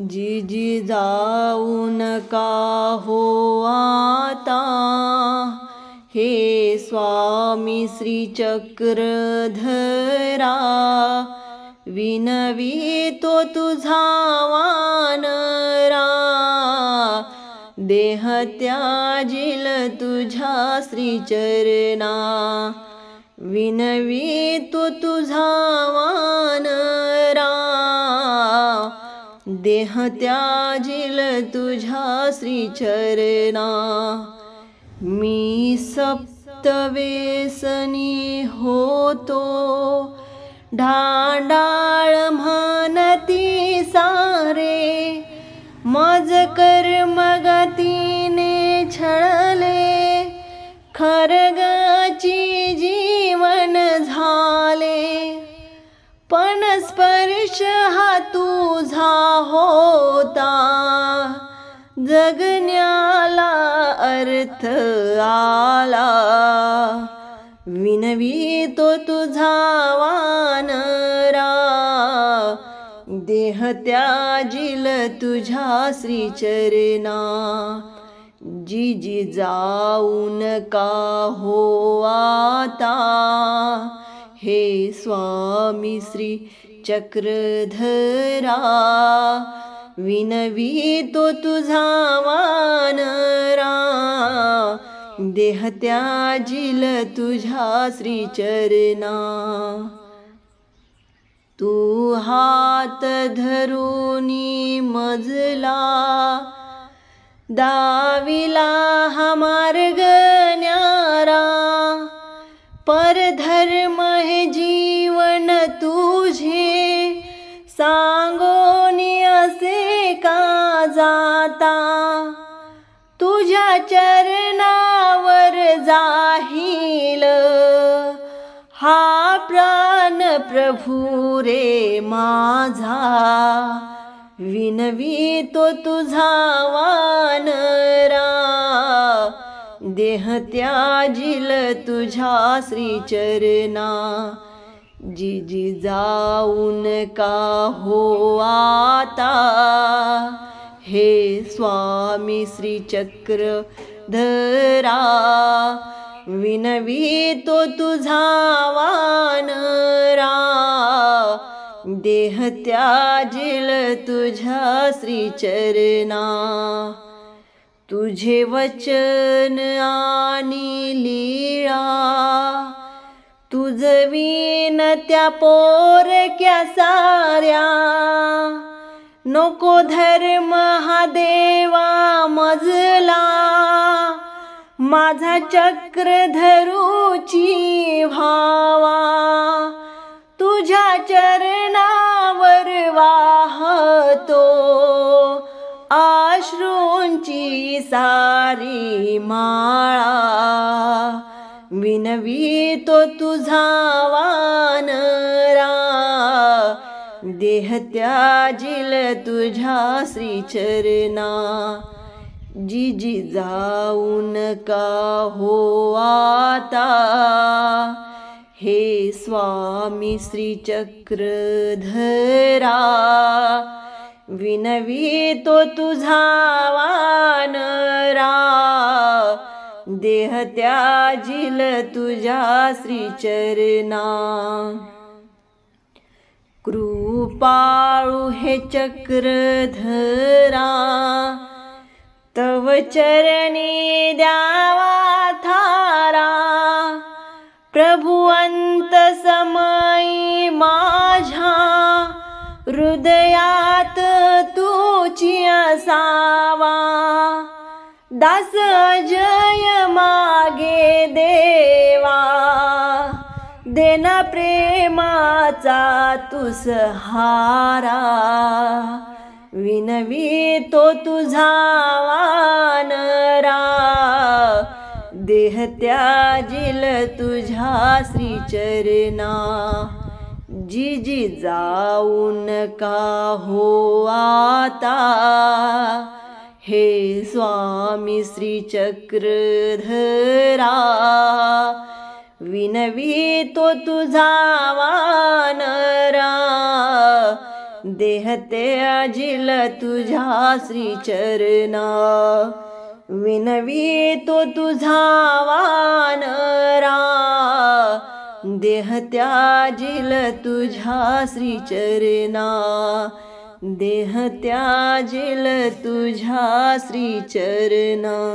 जी जी जाऊ नका हो आता? हे स्वामी श्री चक्रधरा विनवी तो तुझा वानरा देह त्याजिल तुझ्या श्रीचरणा विनवी तो तुझा वानरा देह त्याजिल तुझ्या श्रीचरणा. मी सप्तवेसनी होतो. ढांडाळ म्हणती सारे. मज कर्मगतीने छळले. खरगाची स्पर्श हा तुझा होता. जगण्याला अर्थ आला. विनवी तो तुझा वानरा. देह त्याजिल तुझ्या श्रीचरणा. जी जी जाऊन का हो आता? हे स्वामी श्री चक्रधरा विनवी तो तुझा वानरा देह त्याजिल तुझ्या श्रीचरणा. तू हात धरुनी मजला दाविला हा मार्ग न्यारा. परधर्म हे जी माता तुझ्या चरणावर जाहील. हा प्राण प्रभू रे माझा. विनवी तो तुझा वानरा. देह त्याजिल तुझ्या श्रीचरणा. जी जी जाऊन का हो आता? हे स्वामी श्री चक्र धरा विनवी तो तुझा वानरा. देह त्याजिल तुझ्या श्रीचरणा. तुझे वचन आणि लीळा. तुझवीन त्या पोरक्या साऱ्या. नको धर्म हा देवा मजला. माझा चक्र धरूची भावा. तुझ्या चरणावर वाहतो. आश्रूंची सारी माळा. विनवी तो तुझा वा देह त्याजिल तुझ्या श्रीचरणा. जी जी जाऊन का हो आता? हे स्वामी श्री चक्रधरा विनवी तो तुझा वानरा. देह त्याजिल तुझ्या श्रीचरणा. पाळू हे चक्रधरा. तव चरणी द्यावा थारा. प्रभुवंत समयी माझ्या हृदयात तुची असावा दास जय मागे देवा. देना प्रेमाचा तुस हारा. विनवी तो तुझा वानरा. देह त्याजिल तुझ्या श्रीचरणा. जी जी जाऊन का हो आता? हे स्वामी श्री चक्रधरा विनवी तो तुझा वानरा. देह अजिल तुझ्या श्रीचरणा. विनवी तो तुझा वानरा. देह त्याजिल तुझ्या श्रीचरणा. देह तुझा तुझ्या श्रीचरणा.